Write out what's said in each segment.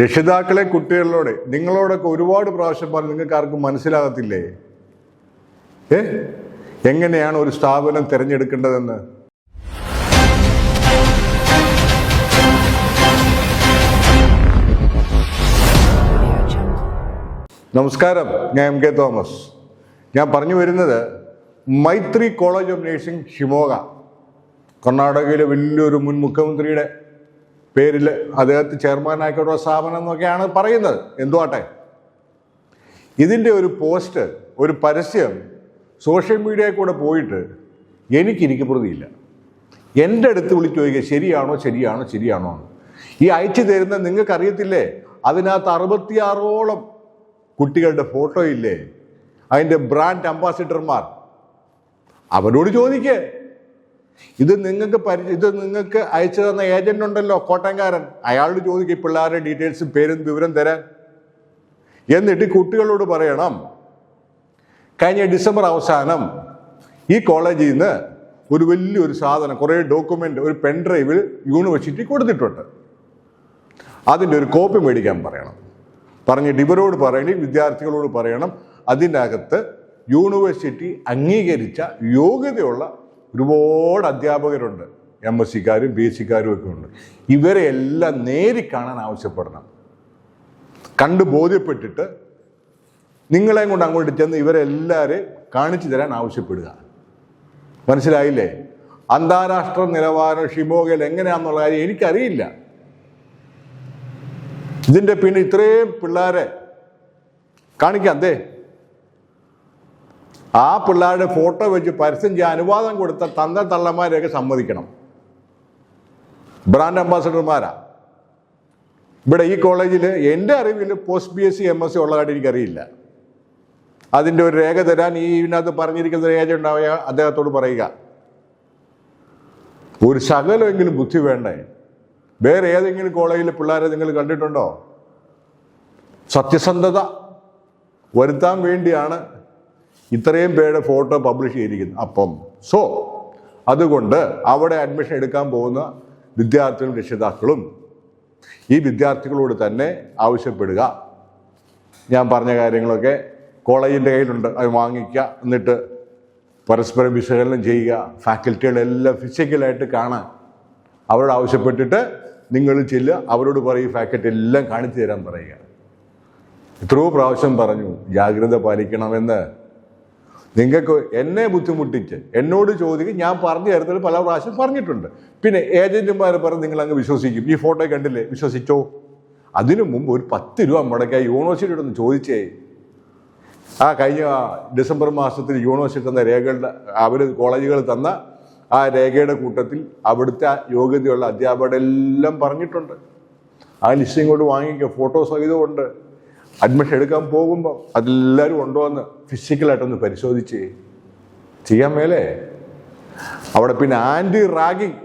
രക്ഷിതാക്കളെ കുട്ടികളിലൂടെ നിങ്ങളോടൊക്കെ ഒരുപാട് പ്രാവശ്യം പറഞ്ഞു നിങ്ങൾക്ക് ആർക്കും മനസ്സിലാകത്തില്ലേ? ഏ? എങ്ങനെയാണ് ഒരു സ്ഥാപനം തിരഞ്ഞെടുക്കേണ്ടതെന്ന്? നമസ്കാരം. ഞാൻ എം കെ തോമസ്. ഞാൻ പറഞ്ഞു വരുന്നത് Maitri college of nursing Shimoga. കർണാടകയിലെ വലിയൊരു മുൻ മുഖ്യമന്ത്രിയുടെ പേരിൽ അദ്ദേഹത്തെ ചെയർമാനായിക്കോട്ടെ സ്ഥാപനം എന്നൊക്കെയാണ് പറയുന്നത്. എന്തുവാട്ടെ? ഇതിന്റെ ഒരു പോസ്റ്റ് ഒരു പരസ്യം സോഷ്യൽ മീഡിയയിൽ കൂടെ പോയിട്ട് എനിക്ക് എനിക്ക് പ്രതിയില്ല. എന്റെ അടുത്ത് വിളിച്ച് ചോദിക്കുക ശരിയാണോ ശരിയാണോ ശരിയാണോ എന്ന്. ഈ അയച്ചു തരുന്ന നിങ്ങൾക്കറിയത്തില്ലേ? അതിനകത്ത് അറുപത്തിയാറോളം കുട്ടികളുടെ ഫോട്ടോ ഇല്ലേ? അതിന്റെ ബ്രാൻഡ് അംബാസിഡർമാർ. അവരോട് ചോദിക്കേ. ഇത് നിങ്ങൾക്ക് പരി ഇത് നിങ്ങൾക്ക് അയച്ചു തന്ന ഏജന്റ് ഉണ്ടല്ലോ കോട്ടയംകാരൻ. അയാളോട് ചോദിക്കും പിള്ളേരുടെ ഡീറ്റെയിൽസും പേരും വിവരം തരാൻ. എന്നിട്ട് കുട്ടികളോട് പറയണം. കഴിഞ്ഞ ഡിസംബർ അവസാനം ഈ കോളേജിൽ നിന്ന് ഒരു വലിയൊരു സാധനം കുറേ ഡോക്യുമെന്റ് ഒരു പെൻ ഡ്രൈവിൽ യൂണിവേഴ്സിറ്റി കൊടുത്തിട്ടുണ്ട്. അതിന്റെ ഒരു കോപ്പി മേടിക്കാൻ പറയണം. പറഞ്ഞിട്ട് ഇവരോട് പറയണം വിദ്യാർത്ഥികളോട് പറയണം. അതിന്റെ അകത്ത് യൂണിവേഴ്സിറ്റി അംഗീകരിച്ച യോഗ്യതയുള്ള ഒരുപാട് അധ്യാപകരുണ്ട്. എം എസ് സിക്കാരും ബി എസ് സിക്കാരും ഒക്കെ ഉണ്ട്. ഇവരെ എല്ലാം നേരി കാണാൻ ആവശ്യപ്പെടണം. കണ്ട് ബോധ്യപ്പെട്ടിട്ട് നിങ്ങളെയും കൊണ്ട് അങ്ങോട്ട് ചെന്ന് ഇവരെല്ലാവരെയും കാണിച്ചു തരാൻ ആവശ്യപ്പെടുക. മനസ്സിലായില്ലേ? അന്താരാഷ്ട്ര നിലവാരം ഷിമോഗയിൽ എങ്ങനെയാണെന്നുള്ള കാര്യം എനിക്കറിയില്ല. ഇതിന്റെ പിന്നെ ഇത്രയും പിള്ളേരെ കാണിക്കാം ദേ. ആ പിള്ളേരുടെ ഫോട്ടോ വെച്ച് പരസ്യം ചെയ്യാൻ അനുവാദം കൊടുത്ത തന്ത തള്ളമാരെയൊക്കെ സമ്മതിക്കണം. ബ്രാൻഡ് അംബാസഡർമാരാ. ഇവിടെ ഈ കോളേജിൽ എന്റെ അറിവിൽ post B S C M S C ഉള്ളതായിട്ട് എനിക്കറിയില്ല. അതിന്റെ ഒരു രേഖ തരാൻ ഈ ഇതിനകത്ത് പറഞ്ഞിരിക്കുന്ന ഒരു ഏജന്റ് അദ്ദേഹത്തോട് പറയുക. ഒരു ശകലമെങ്കിലും ബുദ്ധി വേണ്ടേ? വേറെ ഏതെങ്കിലും കോളേജിൽ പിള്ളേരെ നിങ്ങൾ കണ്ടിട്ടുണ്ടോ? സത്യസന്ധത വരുത്താൻ വേണ്ടിയാണ് ഇത്രയും പേരുടെ ഫോട്ടോ പബ്ലിഷ് ചെയ്തിരിക്കുന്നു അപ്പം. സോ അതുകൊണ്ട് അവിടെ അഡ്മിഷൻ എടുക്കാൻ പോകുന്ന വിദ്യാർത്ഥികളും രക്ഷിതാക്കളും ഈ വിദ്യാർത്ഥികളോട് തന്നെ ആവശ്യപ്പെടുക. ഞാൻ പറഞ്ഞ കാര്യങ്ങളൊക്കെ കോളേജിന്റെ കയ്യിലുണ്ട്. അത് വാങ്ങിക്കുക എന്നിട്ട് പരസ്പരം വിശകലനം ചെയ്യുക. ഫാക്കൽറ്റികളെല്ലാം ഫിസിക്കലായിട്ട് കാണാൻ അവരോട് ആവശ്യപ്പെട്ടിട്ട് നിങ്ങൾ ചെല്ലുക. അവരോട് പറയും ഫാക്കൽറ്റി എല്ലാം കാണിച്ചു തരാൻ പറയുക. എത്രയോ പ്രാവശ്യം പറഞ്ഞു ജാഗ്രത പാലിക്കണമെന്ന് നിങ്ങൾക്ക് എന്നെ ബുദ്ധിമുട്ടിച്ച് എന്നോട് ചോദിക്കും ഞാൻ പറഞ്ഞു തരത്തിൽ പല പ്രാവശ്യം പറഞ്ഞിട്ടുണ്ട്. പിന്നെ ഏജന്റുമാർ പറഞ്ഞ് നിങ്ങൾ അങ്ങ് വിശ്വസിക്കും. ഈ ഫോട്ടോ കണ്ടില്ലേ? വിശ്വസിച്ചോ? അതിനു മുമ്പ് ഒരു പത്ത് രൂപ മുടക്കിയ യൂണിവേഴ്സിറ്റി ഒന്ന് ചോദിച്ചേ. ആ കഴിഞ്ഞ ഡിസംബർ മാസത്തിൽ യൂണിവേഴ്സിറ്റി തന്ന രേഖകളുടെ അവർ കോളേജുകൾ തന്ന ആ രേഖയുടെ കൂട്ടത്തിൽ അവിടുത്തെ യോഗ്യതയുള്ള അധ്യാപകരെല്ലാം പറഞ്ഞിട്ടുണ്ട്. ആ ലിസ്റ്റ് ഇങ്ങോട്ട് വാങ്ങിക്കുക ഫോട്ടോ സഹിതമുണ്ട്. അഡ്മിഷൻ എടുക്കാൻ പോകുമ്പോൾ അതെല്ലാവരും ഉണ്ടോ എന്ന് ഫിസിക്കലായിട്ടൊന്ന് പരിശോധിച്ച് ചെയ്യാൻ മേലേ. അവിടെ പിന്നെ ആന്റി റാഗിങ്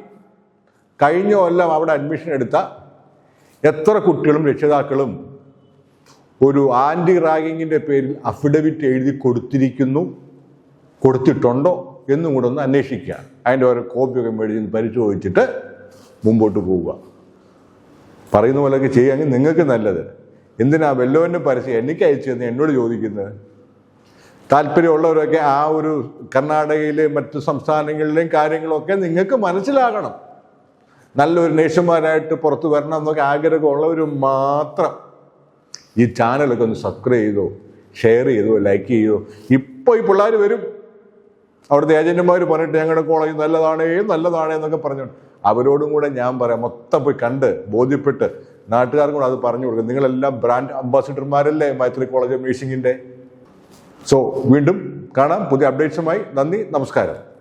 കഴിഞ്ഞ കൊല്ലം അവിടെ അഡ്മിഷൻ എടുത്ത എത്ര കുട്ടികളും രക്ഷിതാക്കളും ഒരു ആന്റി റാഗിങ്ങിന്റെ പേരിൽ അഫിഡവിറ്റ് എഴുതി കൊടുത്തിരിക്കുന്നു കൊടുത്തിട്ടുണ്ടോ എന്നും കൂടെ ഒന്ന് അന്വേഷിക്കുക. അതിന്റെ ഓരോ കോപ്പിയൊക്കെ മേടിച്ച് പരിശോധിച്ചിട്ട് മുമ്പോട്ട് പോവുക. പറയുന്ന പോലെയൊക്കെ ചെയ്യുകയാണെങ്കിൽ നിങ്ങൾക്ക് നല്ലത്. എന്തിനാ വെല്ലവന്റെ പരസ്യം എനിക്ക് അയച്ചു തന്നെ എന്നോട് ചോദിക്കുന്നത്? താല്പര്യമുള്ളവരൊക്കെ ആ ഒരു കർണാടകയിലെ മറ്റു സംസ്ഥാനങ്ങളിലെയും കാര്യങ്ങളൊക്കെ നിങ്ങൾക്ക് മനസ്സിലാകണം. നല്ലൊരു നേഷന്മാരായിട്ട് പുറത്തു വരണം എന്നൊക്കെ ആഗ്രഹമുള്ളവർ മാത്രം ഈ ചാനലൊക്കെ ഒന്ന് സബ്സ്ക്രൈബ് ചെയ്തോ ഷെയർ ചെയ്തോ ലൈക്ക് ചെയ്തോ. ഇപ്പോൾ ഈ പിള്ളേർ വരും. അവിടുത്തെ ഏജന്റുമാർ പറഞ്ഞിട്ട് ഞങ്ങളുടെ കോളേജ് നല്ലതാണേ നല്ലതാണേ എന്നൊക്കെ പറഞ്ഞു അവരോടും കൂടെ ഞാൻ പറയാം. മൊത്തം പോയി കണ്ട് ബോധ്യപ്പെട്ട് നാട്ടുകാർക്കും കൂടെ അത് പറഞ്ഞു കൊടുക്കും നിങ്ങളെല്ലാം ബ്രാൻഡ് അംബാസിഡർമാരല്ലേ മൈത്രി കോളേജ് ഓഫ് സോ വീണ്ടും കാണാം. പുതിയ അപ്ഡേറ്റ്സുമായി നന്ദി നമസ്കാരം.